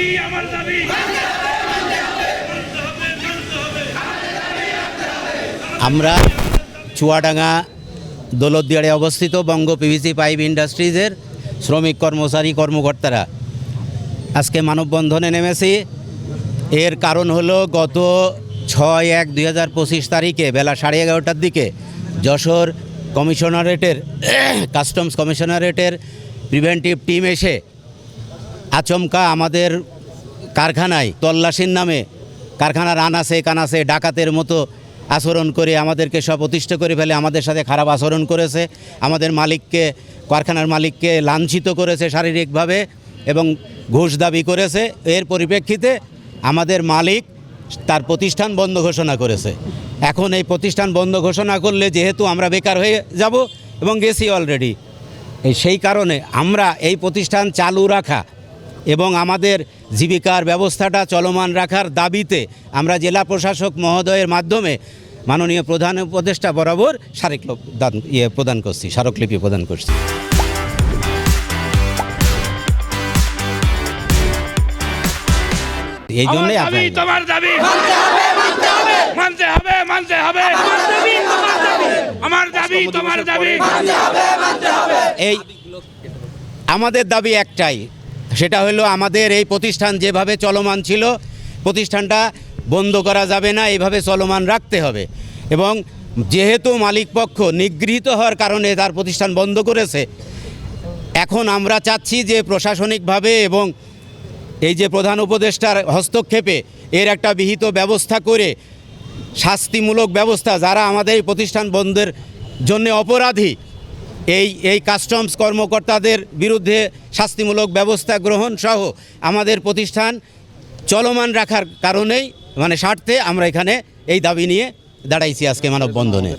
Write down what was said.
তোমার দাবি। আমরা চুয়াডাঙ্গা দৌলতদিয়াড়ে অবস্থিত বঙ্গ পিভিসি পাইপ ইন্ডাস্ট্রিজের শ্রমিক কর্মচারী কর্মকর্তারা। আজকে মানববন্ধনে নেমেছি। এর কারণ হলো গত ছয় এক দুই হাজার পঁচিশ তারিখে বেলা সাড়ে এগারোটার দিকে যশোর কমিশনারেটের, কাস্টমস কমিশনারেটের প্রিভেন্টিভ টিম এসে আচমকা আমাদের কারখানায়, তল্লাশির নামে কারখানার আনাসে কানাসে ডাকাতের মতো আচরণ করে আমাদেরকে সব অতিষ্ঠ করে ফেলে, আমাদের সাথে খারাপ আচরণ করেছে, আমাদের মালিককে, কারখানার মালিককে লাঞ্ছিত করেছে শারীরিকভাবে এবং ঘুষ দাবি করেছে। এর পরিপ্রেক্ষিতে আমাদের মালিক তার প্রতিষ্ঠান বন্ধ ঘোষণা করেছে। এখন এই প্রতিষ্ঠান বন্ধ ঘোষণা করলে যেহেতু আমরা বেকার হয়ে যাব এবং গেছি অলরেডি সেই কারণে আমরা এই প্রতিষ্ঠান চালু রাখা এবং আমাদের জীবিকার ব্যবস্থাটা চলমান রাখার দাবিতে আমরা জেলা প্রশাসক মহোদয়ের মাধ্যমে মাননীয় প্রধান উপদেষ্টা বরাবর স্মারকলিপি দান ইয়ে প্রদান করছি স্মারকলিপি প্রদান করছি। এই আমার জন্যই দাবি আপনার তোমার দাবি। মানতে হবে মানতে হবে। আমার দাবি তোমার দাবি। এই আমাদের দাবি একটাই সেটা হলো আমাদের এই প্রতিষ্ঠান যেভাবে চলমান ছিল, প্রতিষ্ঠানটা বন্ধ করা যাবে না এইভাবে চলমান রাখতে হবে। এবং যেহেতু মালিকপক্ষ নিগৃহীত হওয়ার কারণে তার প্রতিষ্ঠান বন্ধ করেছে, এখন আমরা চাচ্ছি যে প্রশাসনিকভাবে এবং এই যে প্রধান উপদেষ্টার হস্তক্ষেপে এর একটা বিহিত ব্যবস্থা করে, শাস্তিমূলক ব্যবস্থা, যারা আমাদের এই প্রতিষ্ঠান বন্ধের জন্য অপরাধী এই এই কাস্টমস কর্মকর্তাদের বিরুদ্ধে শাস্তিমূলক ব্যবস্থা গ্রহণ সহ আমাদের প্রতিষ্ঠান চলমান রাখার কারণেই মানে স্বার্থে আমরা এখানে এই দাবি নিয়ে দাঁড়াইছি আজকে মানববন্ধনে।